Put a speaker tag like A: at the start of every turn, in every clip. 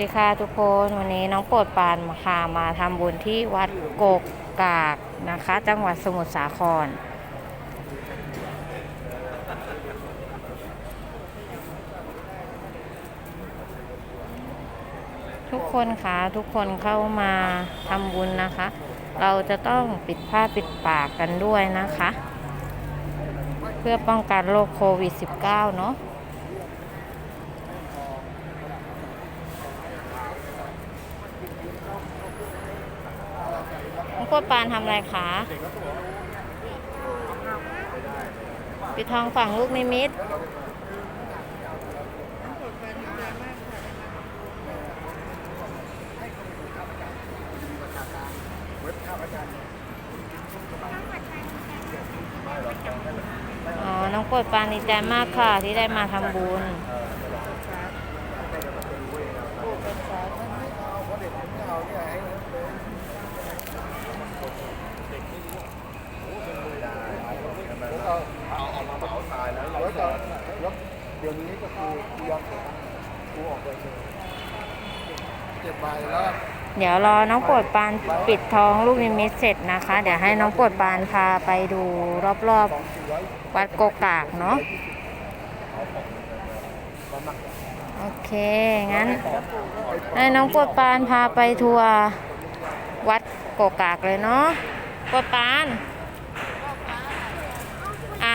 A: ดีค่ะทุกคนวันนี้น้องโปรดปานมาค่ะมาทำบุญที่วัดโกกกากนะคะ จังหวัดสมุทรสาคร ทุกคนคะทุกคนเข้ามาทำบุญนะคะ เราจะต้องปิดผ้าปิดปากกันด้วยนะคะ เพื่อป้องกันโรคโควิด -19 เนาะ น้อง โคตรปานทำอะไรคะปิดทองฝั่งลูกนิมิตอ๋อ น้องโปรดปานดีใจมากค่ะ ที่ได้มาทำบุญ
B: เอาออกมาเหมาตายแล้วแล้วจะแล้วเดี๋ยวนี้ก็คือกูยอมเสียกูออกไปเลยเก็บใบแล้ว
A: เดี๋ยวรอน้องปรดปานปิดทองลูกนิมิตเสร็จนะคะ เดี๋ยวให้น้องปรดปานพาไปดูรอบๆ วัดโกกากเนาะโอเค งั้น ให้น้องปรดปานพาไปทัวร์วัดโกกากเลยเนาะปรดปาน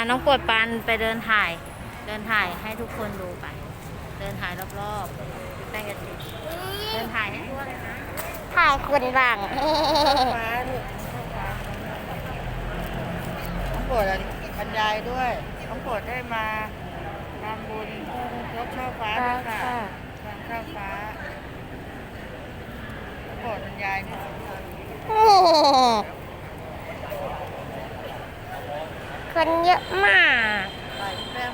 A: น้องโปรดปรานไปเดินถ่าย เดินถ่ายให้ทุกคนดูไป เดินถ่ายรอบๆแป้งกะทิเดินถ่ายให้ทั่วเลยนะ
C: ถ่ายคนบ้าง
D: ฟ้าลูกน้องโปรดบรรยายด้วยน้องโปรดได้มาทำบุญยกช่อฟ้าด้วยค่ะทางช่อฟ้าน้องโปรดบรรยายด้วย
C: คนเยอะมาก
D: ไปแป้ง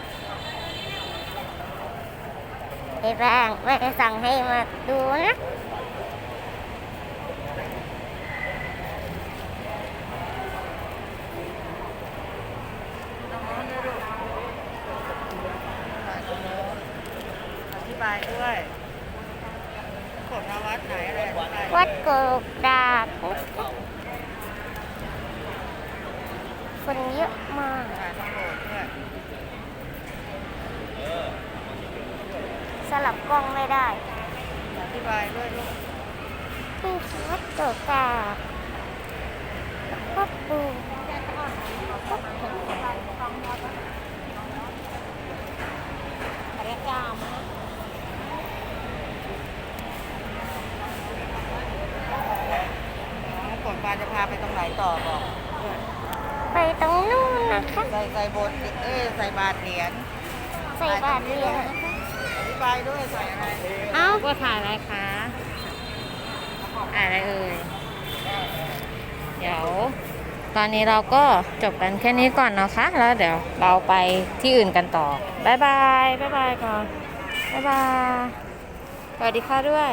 C: ไอ้แป้งแม่สั่งให้มาดูนะ
D: น้องโน้นด้วยลูกถ่ายตรงโน้นอธิบายด้วยน้องโปรดมาวัดไหนอะไรอธิบาย
C: วัดโกกดาบ คนเยอะมาก สลับกล้องไม่ได้
D: อธิบายด้วยลูก
C: นี่คือวัดโกกาบวัดปูระจาม
D: น้องโปาจะพาไปตรงไหนต่อบอก
C: นู้นนะคะ
D: ใส่ใส่บทเอ้ยใส่บาทเหรียญ
C: ใส่บาตรเหรียญ
D: อธิบายด้วยใส่อะไร
A: เอ้าก็ถ่ายอะไรคะถ่ายอะไรเอ่ยเดี๋ยวตอนนี้เราก็จบกันแค่นี้ก่อนนะคะ แล้วเดี๋ยวเราไปที่อื่นกันต่อ บ๊ายบาย บ๊ายบายก่อน บ๊ายบาย สวัสดีค่ะด้วย